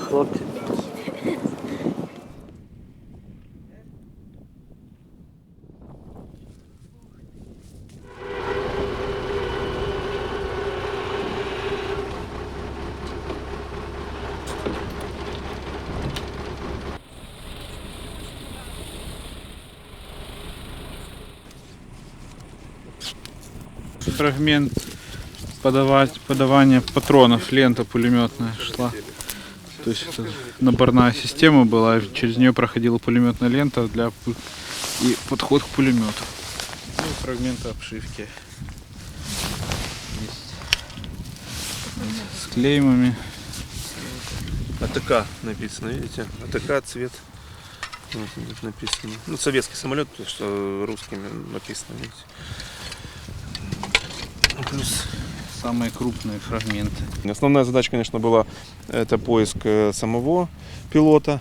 хлопці. Фрагмент подавать, подавания патронов, лента пулеметная шла. То есть это наборная система была, через нее проходила пулеметная лента для и подход к пулемету. Ну фрагменты обшивки. Есть. С клеймами. АТК написано, видите? АТК цвет. Вот тут написано. Ну, советский самолет, потому что русскими написано, видите. Плюс Самые крупные фрагменты. Основная задача, конечно, была это поиск э, самого пилота,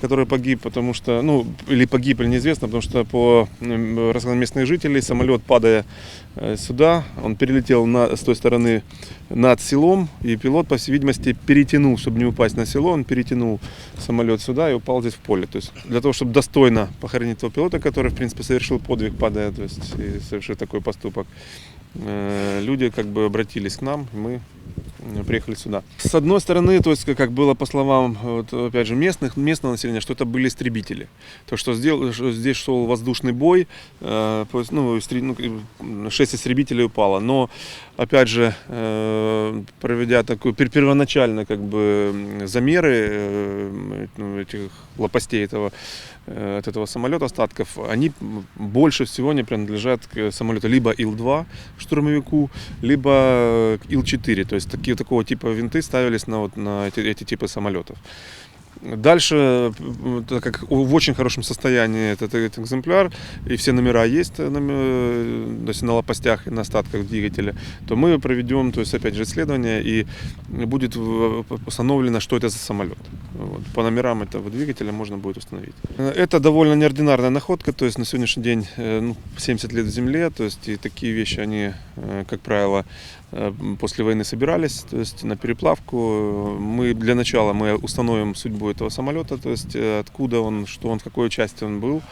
который погиб, потому что, ну, или погиб, или неизвестно, потому что по рассказам местных жителей, самолет, падая э, сюда, он перелетел на, с той стороны над селом, и пилот, по всей видимости, перетянул, чтобы не упасть на село, он перетянул самолет сюда и упал здесь в поле. То есть для того, чтобы достойно похоронить того пилота, который, в принципе, совершил подвиг, падая, то есть и совершил такой поступок, люди как бы обратились к нам, мы э, приехали сюда. С одной стороны, то есть, как- было по словам, вот, опять же, местных, местного населения, что это были истребители. То, что, сделал, что здесь шел воздушный бой, э, ну, истре- ну, и шесть истребителей упало. Но, опять же, э, проведя такую пер- первоначально как бы замеры э, ну, этих лопастей этого э, от этого самолета остатков, они больше всего не принадлежат к самолету либо Ил-2 штурмовику, либо э, к Ил-4. То есть такие, такого типа винты ставились на, вот, на эти, эти типы самолетов. Дальше, так как в очень хорошем состоянии этот, этот экземпляр, и все номера есть э, э, то есть на лопастях и на остатках двигателя, то мы проведем, то есть опять же исследование, и будет установлено, что это за самолет. Вот. По номерам этого двигателя можно будет установить. Э, Это довольно неординарная находка, то есть на сегодняшний день э, ну, 70 лет в земле, то есть и такие вещи, они, э, как правило, э, после войны собирались, то есть на переплавку. Мы для начала мы установим судьбу этого самолета, то есть э, откуда он, что он, в какой части он был,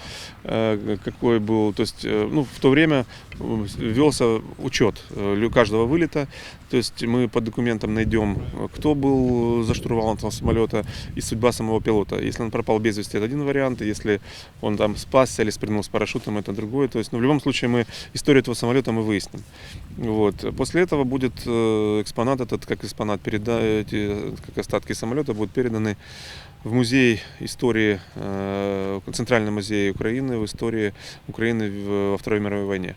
э, какой был, то есть э, ну, в то время велся учет э, каждого вылета, то есть мы по документам найдем, э, кто был за штурвалом этого самолета и судьба самого пилота. Если он пропал без вести, это один вариант, если он там спасся или спрыгнул с парашютом, это другой. То есть, ну, в любом случае мы историю этого самолета мы выясним. Вот. После этого будет э, экспонат этот, как экспонат, переда... эти, как остатки самолета будут переданы в музей истории, э, Центральный музей Украины в истории Украины во Второй мировой войне.